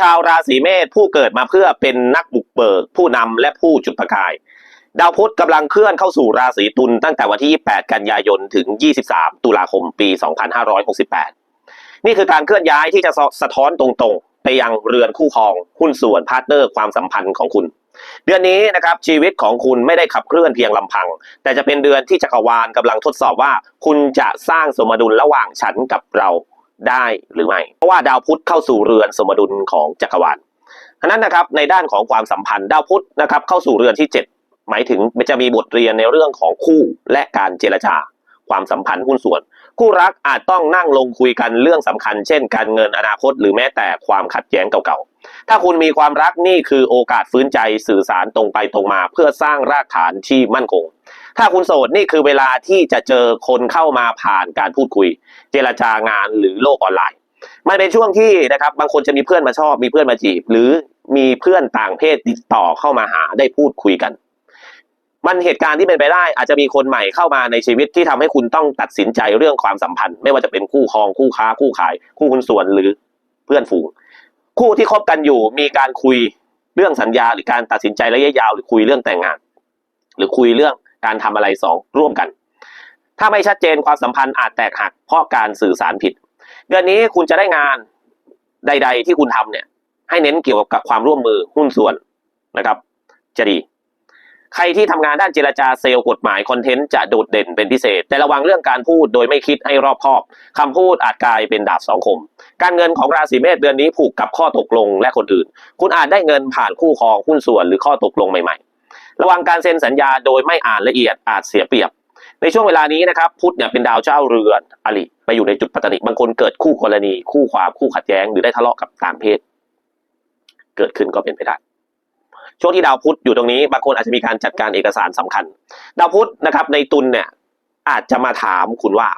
ชาวราศีเมษผู้เกิดมาเพื่อเป็นนักบุกเบิก ผู้นำและผู้จุดประกาย ดาวพุธกำลังเคลื่อนเข้าสู่ราศีตุลตั้งแต่วันที่ 28 กันยายนถึง 23 ตุลาคมปี 2568 นี่คือการเคลื่อนย้ายที่จะสะท้อนตรงๆ ไปยังเรือนคู่ครองหุ้นส่วนพาร์ทเนอร์ความสัมพันธ์ของคุณ เดือนนี้นะครับชีวิตของคุณไม่ได้ขับเคลื่อนเพียงลำพัง แต่จะเป็นเดือนที่จักรวาลกำลังทดสอบว่า คุณจะสร้างสมดุลระหว่างฉันกับเรา ได้หรือไม่ เพราะว่าดาวพุธเข้าสู่เรือนสมดุลของจักรวาลฉะนั้นนะครับในด้านของความสัมพันธ์ดาวพุธนะครับเข้าสู่เรือนที่ 7 หมายถึงจะมีบทเรียนในเรื่องของคู่และการเจรจา ความสัมพันธ์หุ้นส่วน คู่รักอาจต้องนั่งลงคุยกันเรื่องสำคัญ เช่น การเงินอนาคตหรือแม้แต่ความขัดแย้งเก่าๆ ถ้าคุณมีความรักนี่คือโอกาสฟื้นใจสื่อสารตรงไปตรงมา เพื่อสร้างรากฐานที่มั่นคง ถ้าคุณโสดนี่คือเวลาที่จะเจอคนเข้ามาผ่านการพูดคุย เจรจางานหรือโลกออนไลน์มันเป็นช่วงที่นะครับบางคนจะมีเพื่อนมาชอบมีเพื่อนมาจีบ หรือมีเพื่อนต่างเพศติดต่อเข้ามาหาได้พูดคุยกัน มันเหตุการณ์ที่เป็นไปได้ อาจจะมีคนใหม่เข้ามาในชีวิตที่ทำให้คุณต้องตัดสินใจเรื่องความสัมพันธ์ ไม่ว่าจะเป็นคู่ครองคู่ค้า คู่ขาย คู่หุ้นส่วนหรือเพื่อนฝูง คู่ที่คบกันอยู่มีการคุยเรื่องสัญญาหรือการตัดสินใจระยะยาวหรือคุยเรื่องแต่งงาน หรือคุยเรื่องการทำอะไรสองร่วมกัน ถ้าไม่ชัดเจนความสัมพันธ์อาจแตกหักเพราะการสื่อสารผิด เดือนนี้คุณจะได้งานใด ๆ ที่คุณทำเนี่ย ให้เน้นเกี่ยวกับความร่วมมือหุ้นส่วนนะครับ จะดี ใครที่ทำงานด้านเจรจาเซลล์กฎหมายคอนเทนต์จะโดดเด่นเป็นพิเศษ แต่ระวังเรื่องการพูดโดยไม่คิดให้รอบคอบคำพูดอาจกลายเป็นดาบสองคม การเงินของราศีเมษเดือนนี้ผูกกับข้อตกลงและคนอื่น คุณอาจได้เงินผ่านคู่ครองหุ้นส่วนหรือข้อตกลงใหม่ๆ ระวังการเซ็นสัญญาโดยไม่อ่านละเอียดอาจเสียเปรียบ ในช่วงเวลานี้นะครับพุธเนี่ยเป็นดาวเจ้าเรือนอลิไปอยู่ในจุดปัตตนิบางคนเกิดคู่กรณี คู่ความคู่ขัดแย้งหรือได้ทะเลาะกับต่างเพศ เกิดขึ้นก็เป็นไปได้ ช่วงที่ดาวพุธอยู่ตรงนี้บางคนอาจจะมีการจัดการเอกสารสำคัญ ดาวพุธนะครับในตุลเนี่ยอาจจะมาถามคุณว่า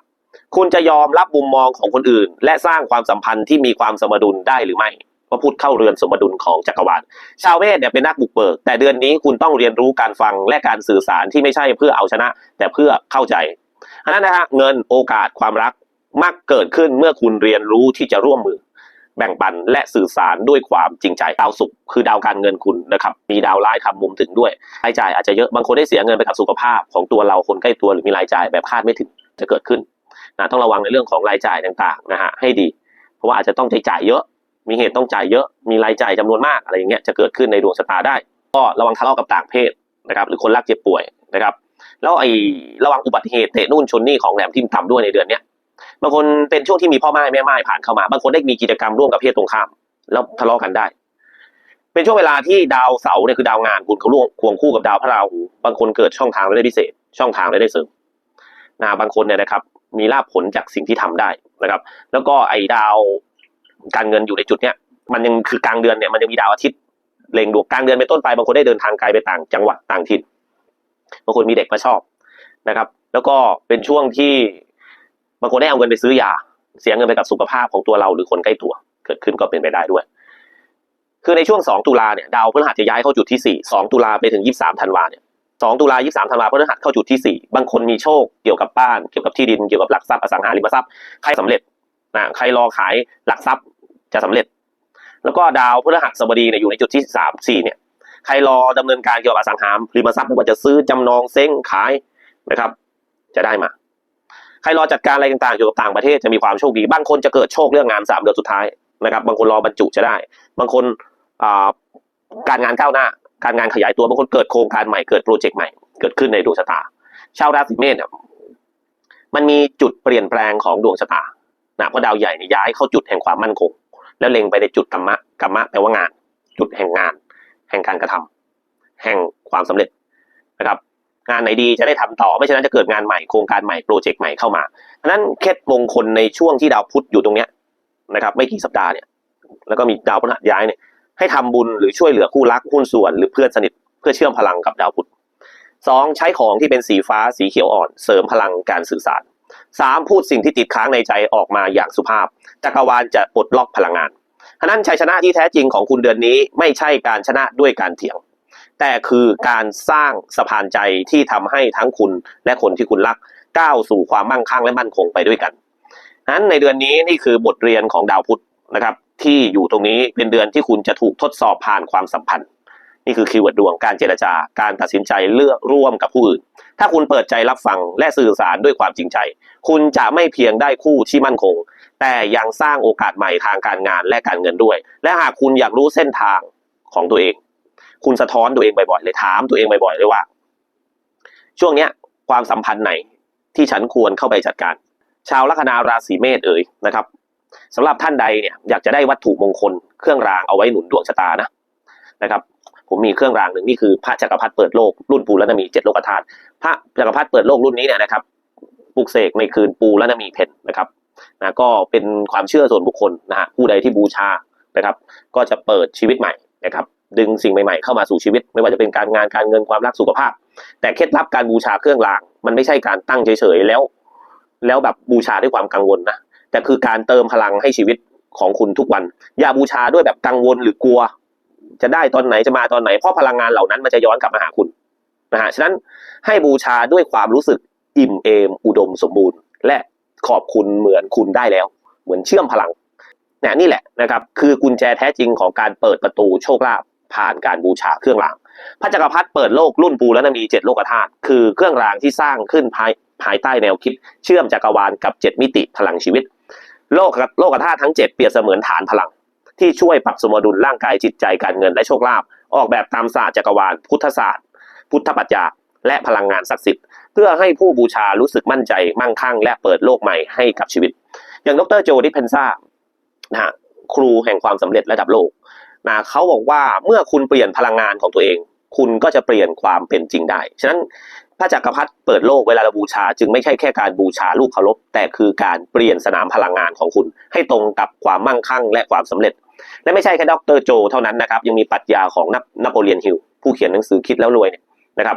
คุณจะยอมรับมุมมองของคนอื่น และสร้างความสัมพันธ์ที่มีความสมดุลได้หรือไม่ว่าพุธเข้าเรือนสมดุลของจักรวาลชาวเมษเนี่ยเป็นนักบุกเบิก แต่เดือนนี้คุณต้องเรียนรู้การฟังและการสื่อสารที่ไม่ใช่เพื่อเอาชนะ แต่เพื่อเข้าใจอันนั้นนะฮะเงินโอกาสความรักมักเกิดขึ้นเมื่อคุณเรียนรู้ที่จะร่วมมือ แบ่งปันและสื่อสารด้วยความจริงใจดาวสุขคือดาวการเงินคุณนะครับมีดาวร้ายทำมุมถึงด้วยรายจ่ายอาจจะเยอะบางคนได้เสียเงินไปกับสุขภาพ ของตัวเราคนใกล้ตัวหรือมีรายจ่ายแบบคาดไม่ถึงจะเกิดขึ้นนะต้องระวังในเรื่องของรายจ่ายต่างๆนะฮะให้ดี เพราะว่าอาจจะต้องใช้จ่ายเยอะ มีเหตุต้องจ่ายเยอะมีรายจ่ายจำนวนมากอะไรอย่างเงี้ยจะเกิดขึ้นในดวงชะตาได้ ก็ระวังทะเลาะกับต่างเพศนะครับหรือคนรักเจ็บป่วยนะครับแล้วไอ้ระวังอุบัติเหตุเตะนู่นชนนี่ของแหลมทิ่มต่ำด้วยในเดือนเนี้ย บางคนเป็นช่วงที่มีพ่อไม้แม่ไม้ผ่านเข้ามา บางคนได้มีกิจกรรมร่วมกับเพศตรงข้าม แล้วทะเลาะกันได้ เป็นช่วงเวลาที่ดาวเสาร์เนี่ยคือดาวงานคุณเขาร่วมควงคู่กับดาวพระราหู บางคนเกิดช่องทางรายได้พิเศษ ช่องทางรายได้เสริมนะบางคนเนี่ยนะครับ มีลาภผลจากสิ่งที่ทำได้นะครับ แล้วก็ไอ้ดาวการเงินอยู่ในจุดเนี้ยมันยังคือกลางเดือนเนี่ยมันยังมีดาวอาทิตย์เล็งดวงกลางเดือนเป็นต้นไปบางคนได้เดินทางไกลไปต่างจังหวัดต่างถิ่นบางคนมีเด็กมาชอบนะครับ แล้วก็เป็นช่วงที่ บางคนได้เอาเงินไปซื้อยาเสียเงินไปกับสุขภาพของตัวเราหรือคนใกล้ตัว เกิดขึ้นก็เป็นไปได้ด้วย คือในช่วง 2 ตุลาเนี่ยดาวพฤหัสจะย้ายเข้าจุดที่ 4 2 ตุลาไปถึง 23ธันวาเนี่ย2ตุลา23ธันวาพฤหัสเข้าจุดที่ 4 บางคนมีโชคเกี่ยวกับบ้าน เกี่ยวกับที่ดินเกี่ยวกับหลักทรัพย์อสังหาริมทรัพย์ใครสำเร็จนะใครรอขายหลักทรัพย์จะสำเร็จ แล้วก็ดาวพฤหัสบดีเนี่ยอยู่ในจุดที่สามสี่เนี่ยใครรอดำเนินการเกี่ยวกับอสังหาริมทรัพย์ไม่ว่าจะซื้อจำนองเซ้งขายนะครับ จะได้มา ใครรอจัดการอะไรต่างๆเกี่กับต่างประเทศจะมีความโชคดี บางคนจะเกิดโชคเรื่องงานสามเดือนสุดท้ายนะครับบางคนรอบรรจุจะได้ บางคนการงานก้าวหน้า การงานขยายตัวบางคนเกิดโครงการใหม่เกิดโปรเจกต์ใหม่เกิดขึ้นในดวงชะตา ชาวราศีเมษเนี่ยมันมีจุดเปลี่ยนแปลงของดวงชะตานะเพราะดาวใหญ่ยย้ายเข้าจุดแห่งความมั่นคง แล้วเล็งไปในจุดกรรมะกรรมะแปลว่างาน จุดแห่งงาน แห่งการกระทำแห่งความสำเร็จนะครับ งานไหนดีจะได้ทำต่อ ไม่ฉะนั้นจะเกิดงานใหม่โครงการใหม่โปรเจกต์ใหม่เข้ามาเพราะฉะนั้นเคล็ดมงคลในช่วงที่ดาวพุธอยู่ตรงเนี้ยนะครับไม่กี่สัปดาห์เนี่ยแล้วก็มีดาวพฤหัสย้ายเนี่ยให้ทำบุญหรือช่วยเหลือคู่รักหุ้นส่วนหรือเพื่อนสนิทเพื่อเชื่อมพลังกับดาวพุธสองใช้ของที่เป็นสีฟ้าสีเขียวอ่อน เสริมพลังการสื่อสารสามพูดสิ่งที่ติดค้างในใจออกมาอย่างสุภาพ จักรวาลจะปลดล็อกพลังงานฉะนั้นชัยชนะที่แท้จริงของคุณเดือนนี้ไม่ใช่การชนะด้วยการเถียง แต่คือการสร้างสะพานใจที่ทำให้ทั้งคุณและคนที่คุณรักก้าวสู่ความมั่งคั่งและมั่นคงไปด้วยกันนั้นในเดือนนี้นี่คือบทเรียนของดาวพุธนะครับ ที่อยู่ตรงนี้เป็นเดือนที่คุณจะถูกทดสอบผ่านความสัมพันธ์ นี่คือคีย์เวิร์ดดวงการเจรจาการตัดสินใจเลือกร่วมกับผู้อื่น ถ้าคุณเปิดใจรับฟังและสื่อสารด้วยความจริงใจ คุณจะไม่เพียงได้คู่ที่มั่นคง แต่ยังสร้างโอกาสใหม่ทางการงานและการเงินด้วย และหากคุณอยากรู้เส้นทางของตัวเอง คุณสะท้อนตัวเองบ่อยๆเลยถามตัวเองบ่อยๆเลยว่า ช่วงเนี้ยความสัมพันธ์ไหนที่ฉันควรเข้าไปจัดการ ชาวลัคนาราศีเมษเอ่ยนะครับสำหรับท่านใดเนี่ยอยากจะได้วัตถุมงคลเครื่องรางเอาไว้หนุนดวงชะตานะนะครับ ผมมีเครื่องรางหนึ่งนี่คือพระจักรพรรดิเปิดโลกรุ่นปูและนมีเจ็ดโลกธาตุพระจักรพรรดิเปิดโลกรุ่นนี้เนี่ยนะครับปลุกเสกในคืนปูและนมีเพชรนะครับนะก็เป็นความเชื่อส่วนบุคคลนะฮะผู้ใดที่บูชานะครับ ก็จะเปิดชีวิตใหม่นะครับ ดึงสิ่งใหม่ๆเข้ามาสู่ชีวิต ไม่ว่าจะเป็นการงานการเงินความรักสุขภาพ แต่เคล็ดลับการบูชาเครื่องราง มันไม่ใช่การตั้งเฉยๆแล้ว แล้วแบบบูชาด้วยความกังวลนะแต่คือการเติมพลังให้ชีวิตของคุณทุกวัน อย่าบูชาด้วยแบบกังวลหรือกลัว จะได้ตอนไหนจะมาตอนไหนเพราะพลังงานเหล่านั้นมันจะย้อนกลับมาหาคุณนะฮะฉะนั้นให้บูชาด้วยความรู้สึกอิ่มเอม อุดมสมบูรณ์ และขอบคุณเหมือนคุณได้แล้ว เหมือนเชื่อมพลังเนี่ยนี่แหละนะครับ คือกุญแจแท้จริงของการเปิดประตูโชคลาภ ผ่านการบูชาเครื่องราง พระจักรพรรดิเปิดโลกรุ่นปูและนามีเจ็ดโลกธาตุคือเครื่องรางที่สร้างขึ้นภายภายใต้แนวคิด เชื่อมจักรวาลกับเจ็ดมิติพลังชีวิต โลกโลกธาตุทั้งเจ็ดเปรียบเสมือนฐานพลัง ที่ช่วยปรับสมดุลร่างกายจิตใจการเงินและโชคลาภออกแบบตามศาสตร์จักรวาล พุทธศาสตร์ พุทธปรัชญาและพลังงานศักดิ์สิทธิ์เพื่อให้ผู้บูชารู้สึกมั่นใจมั่งคั่ง และเปิดโลกใหม่ให้กับชีวิต อย่างดรโจดิเพนซ่านะครูแห่งความสำเร็จระดับโลก นะเขาบอกว่าเมื่อคุณเปลี่ยนพลังงานของตัวเอง คุณก็จะเปลี่ยนความเป็นจริงได้ ฉะนั้นพระจักรพรรดิเปิดโลกเวลาเราบูชา จึงไม่ใช่แค่การบูชาลูกเคารพแต่คือการเปลี่ยนสนามพลังงานของคุณ ให้ตรงกับความมั่งคั่งและความสำเร็จ และไม่ใช่แค่ดรโจเท่านั้นนะครับยังมีปรัชญาของนโปเลียนฮิลผู้เขียนหนังสือคิดแล้วรวยเนี่ยนะครับ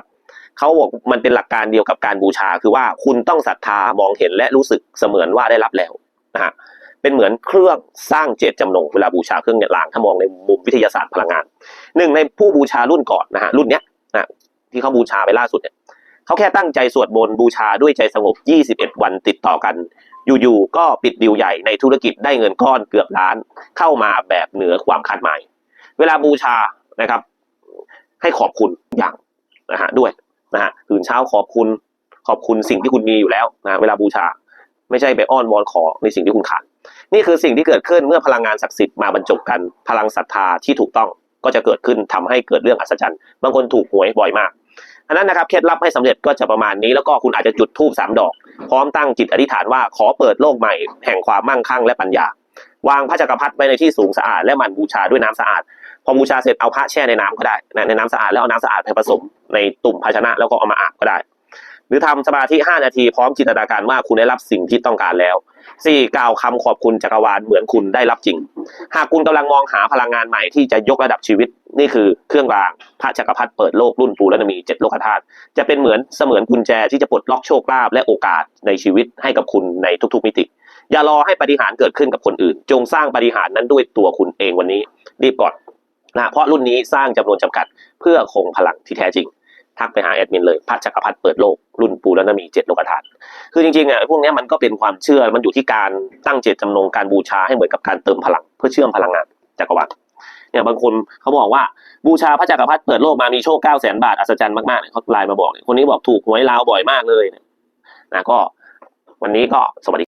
เขาบอกมันเป็นหลักการเดียวกับการบูชาคือว่าคุณต้องศรัทธามองเห็นและรู้สึกเสมือนว่าได้รับแล้วนะฮะ เป็นเหมือนเครื่องสร้างเจตจำนงเวลาบูชาเครื่องรางถ้ามองในมุมวิทยาศาสตร์พลังงานหนึ่งในผู้บูชารุ่นก่อนนะฮะรุ่นเนี้ยนะที่เขาบูชาไปล่าสุดเนี่ยเขาแค่ตั้งใจสวดมนต์บูชาด้วยใจสงบ 21 วันติดต่อกัน อยู่ๆก็ปิดดีลใหญ่ในธุรกิจได้เงินก้อนเกือบล้าน เข้ามาแบบเหนือความคาดหมาย เวลาบูชานะครับ ให้ขอบคุณอย่างนะฮะด้วยนะฮะตื่นเช้าขอบคุณขอบคุณสิ่งที่คุณมีอยู่แล้วนะเวลาบูชา ไม่ใช่ไปอ้อนวอนขอในสิ่งที่คุณขาด นี่คือสิ่งที่เกิดขึ้นเมื่อพลังงานศักดิ์สิทธิ์มาบรรจบกันพลังศรัทธาที่ถูกต้องก็จะเกิดขึ้นทำให้เกิดเรื่องอัศจรรย์บางคนถูกหวยบ่อยมากอันนั้นนะครับเคล็ดลับให้สำเร็จก็จะประมาณนี้แล้วก็คุณอาจจะจุดธูปสามดอก พร้อมตั้งจิตอธิษฐานว่าขอเปิดโลกใหม่แห่งความมั่งคั่งและปัญญา วางพระจักรพรรดิไว้ในที่สูงสะอาดและหมันบูชาด้วยน้ำสะอาด พอบูชาเสร็จเอาพระแช่ในน้ำก็ได้นะในน้ำสะอาดแล้วเอาน้ำสะอาดไปผสมในตุ่มภาชนะแล้วก็เอามาอาบก็ได้ หรือทำสมาธิ 5 นาทีพร้อมจินตนาการว่าคุณได้รับสิ่งที่ต้องการแล้ว 4. กล่าวคำขอบคุณจักรวาลเหมือนคุณได้รับจริง หากคุณกำลังมองหาพลังงานใหม่ที่จะยกระดับชีวิตนี่คือเครื่องรางพระจักรพรรดิเปิดโลกรุ่นปูและนามีเจ็ดโลกธาตุจะเป็นเหมือนเสมือนกุญแจที่จะปลดล็อกโชคลาภและโอกาสในชีวิตให้กับคุณในทุกๆมิติ อย่ารอให้ปาฏิหารย์เกิดขึ้นกับคนอื่น จงสร้างปาฏิหารย์นั้นด้วยตัวคุณเองวันนี้รีบก่อนนะเพราะรุ่นนี้สร้างจำนวนจำกัดเพื่อคงพลังที่แท้จริง ทักไปหาแอดมินเลยพระจักรพรรดิเปิดโลกรุ่นปูและนามีเจ็ดโลกธาตุคือจริงๆอะพวกนี้มันก็เป็นความเชื่อมันอยู่ที่การตั้งเจตจำนงการบูชาให้เหมือนกับการเติมพลัง เพื่อเชื่อมพลังงานจักรวาลเนี่ยบางคนเขาบอกว่าบูชาพระจักรพรรดิเปิดโลกมามีโชคเก้าแสนบาทอัศจรรย์มากๆเนี่ยเขาไลน์มาบอกคนนี้บอกถูกหวยลาวบ่อยมากเลยนะก็วันนี้ก็สวัสดี